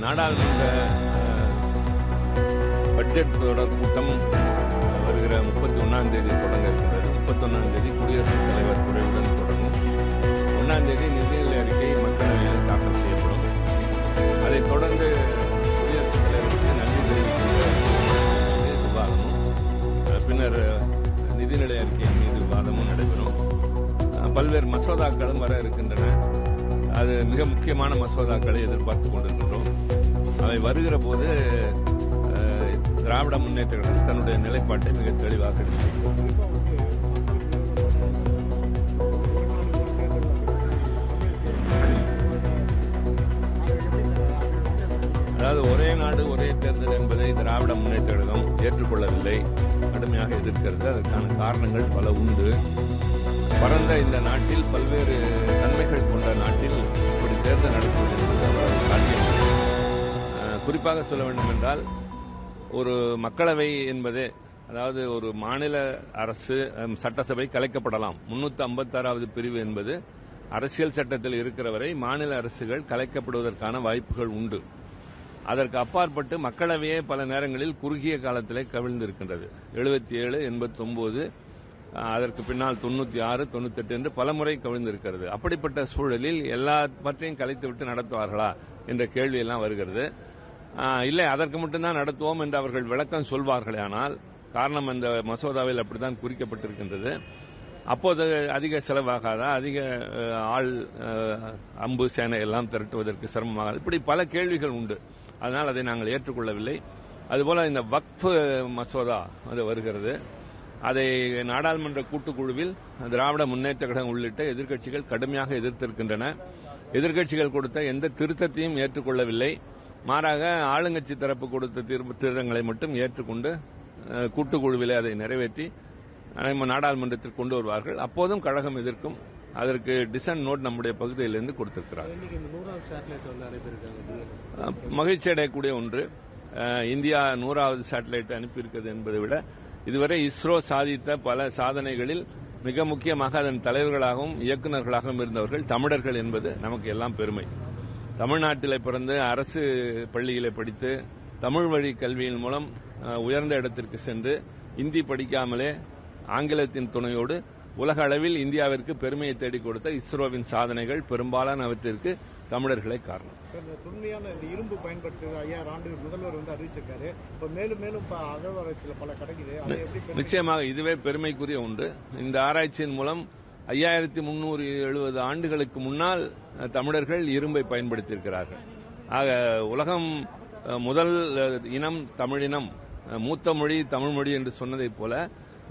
நாடாளுமன்ற பட்ஜெட் தொடர் கூட்டம் வருகிற முப்பத்தி ஒன்றாம் தேதி தொடங்க இருக்கிறது முப்பத்தொன்னாம் தேதி குடியரசுத் தலைவர் உரையுடன் தொடங்கும். ஒன்றாம் தேதி நிதிநிலை அறிக்கை மக்களவையில் தாக்கல் செய்யப்படும். அதைத் தொடர்ந்து குடியரசுத் தலைவருக்கு நன்றி தெரிவிக்கின்ற விவாதமும் பின்னர் நிதிநிலை அறிக்கையின் மீது விவாதமும் நடைபெறும். பல்வேறு மசோதாக்களும் வர இருக்கின்றன. அது மிக முக்கியமான மசோதாக்களை எதிர்பார்த்து கொண்டிருக்கின்றோம். அவை வருகிற போது திராவிட முன்னேற்ற கழகம் தன்னுடைய நிலைப்பாட்டை மிக தெளிவாக எடுத்து அதாவது ஒரே நாடு ஒரே தேர்தல் என்பதை திராவிட முன்னேற்ற கழகம் ஏற்றுக்கொள்ளவில்லை. கடுமையாக எதிர்க்கிறது. அதற்கான காரணங்கள் பல உண்டு. பரந்த இந்த நாட்டில் பல்வேறு நன்மைகள் கொண்ட நாட்டில் இப்படி தேர்தல் நடத்துவது என்பது குறிப்பாக சொல்ல வேண்டும் என்றால் ஒரு மக்களவை என்பதே அதாவது ஒரு மாநில அரசு சட்டசபை கலைக்கப்படலாம். முன்னூத்தி ஐம்பத்தாறாவது பிரிவு என்பது அரசியல் சட்டத்தில் இருக்கிற வரை மாநில அரசுகள் கலைக்கப்படுவதற்கான வாய்ப்புகள் உண்டு. அதற்கு அப்பாற்பட்டு மக்களவையே பல நேரங்களில் குறுகிய காலத்திலே கவிழ்ந்திருக்கின்றது. எழுபத்தி ஏழு எண்பத்தொன்பது அதற்கு பின்னால் தொண்ணூத்தி ஆறு தொண்ணூத்தெட்டு என்று பலமுறை கவிழ்ந்திருக்கிறது. அப்படிப்பட்ட சூழலில் எல்லாவற்றையும் கலைத்துவிட்டு நடத்துவார்களா என்ற கேள்வியெல்லாம் வருகிறது. இல்லை அதற்கு மட்டும்தான் நடத்துவோம் என்று அவர்கள் விளக்கம் சொல்வார்களே ஆனால் காரணம் அந்த மசோதாவில் அப்படித்தான் குறிக்கப்பட்டிருக்கின்றது. அப்போது அதிக செலவாகாதா? அதிக ஆள் அம்பு சேனை எல்லாம் திரட்டுவதற்கு சிரமமாகாது. இப்படி பல கேள்விகள் உண்டு. அதனால் அதை நாங்கள் ஏற்றுக்கொள்ளவில்லை. அதுபோல இந்த வக்ஃப் மசோதா அது வருகிறது. அதை நாடாளுமன்ற கூட்டுக்குழுவில் திராவிட முன்னேற்ற கழகம் உள்ளிட்ட எதிர்க்கட்சிகள் கடுமையாக எதிர்த்திருக்கின்றன. எதிர்க்கட்சிகள் கொடுத்த எந்த திருத்தத்தையும் ஏற்றுக்கொள்ளவில்லை. மாறாக ஆளுங்கட்சி தரப்பு கொடுத்த தீர்ப்பு திருத்தங்களை மட்டும் ஏற்றுக்கொண்டு கூட்டுக்குழுவிலே அதை நிறைவேற்றி நம்ம நாடாளுமன்றத்தில் கொண்டு வருவார்கள். அப்போதும் கழகம் எதிர்க்கும் அதற்கு டிசன் நோட் நம்முடைய பகுதியிலிருந்து கொடுத்திருக்கிறார். மகிழ்ச்சி அடையக்கூடிய ஒன்று. இந்தியா நூறாவது சேட்டலைட் அனுப்பியிருக்கிறது என்பதை விட இதுவரை இஸ்ரோ சாதித்த பல சாதனைகளில் மிக முக்கியமாக அதன் தலைவர்களாகவும் இயக்குநர்களாகவும் இருந்தவர்கள் தமிழர்கள் என்பது நமக்கு எல்லாம் பெருமை. தமிழ்நாட்டில் பிறந்து அரசு பள்ளியிலே படித்து தமிழ் வழி கல்வியின் மூலம் உயர்ந்த இடத்திற்கு சென்று இந்தி படிக்காமலே ஆங்கிலத்தின் துணையோடு உலக அளவில் இந்தியாவிற்கு பெருமையை தேடிக் கொடுத்த இஸ்ரோவின் சாதனைகள் பெரும்பாலானவற்றிற்கு தமிழர்களே காரணம். தொன்மையான இந்த இரும்பு பயன்படுத்துறது ஐயாயிரம் ஆண்டு முதல்வர் வந்து அறிவிச்சிருக்காரு. இப்போ மேலும் மேலும் அகழ்வாராய்ச்சியில் பல கிடைக்குது. நிச்சயமாக இதுவே பெருமைக்குரிய ஒன்று. இந்த ஆராய்ச்சியின் மூலம் ஐயாயிரத்தி முன்னூறு எழுபது ஆண்டுகளுக்கு முன்னால் தமிழர்கள் இரும்பை பயன்படுத்தியிருக்கிறார்கள். ஆக உலகம் முதல் இனம் தமிழினம். மூத்த மொழி தமிழ் மொழி என்று சொன்னதைப் போல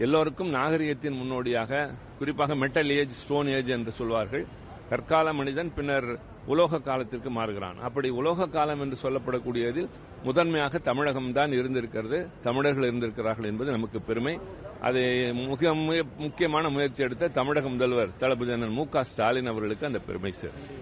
எல்லோருக்கும் நாகரிகத்தின் முன்னோடியாக குறிப்பாக மெட்டல் ஏஜ் ஸ்டோன் ஏஜ் என்று சொல்வார்கள். கற்கால மனிதன் பின்னர் உலோக காலத்திற்கு மாறுகிறான். அப்படி உலோக காலம் என்று சொல்லப்படக்கூடியதில் முதன்மையாக தமிழகம்தான் இருந்திருக்கிறது. தமிழர்கள் இருந்திருக்கிறார்கள் என்பது நமக்கு பெருமை. அதை மிக முக்கியமான முயற்சி எடுத்த தமிழக முதல்வர் தளபதி அண்ணன் மு க ஸ்டாலின் அவர்களுக்கு அந்த பெருமை சேரும்.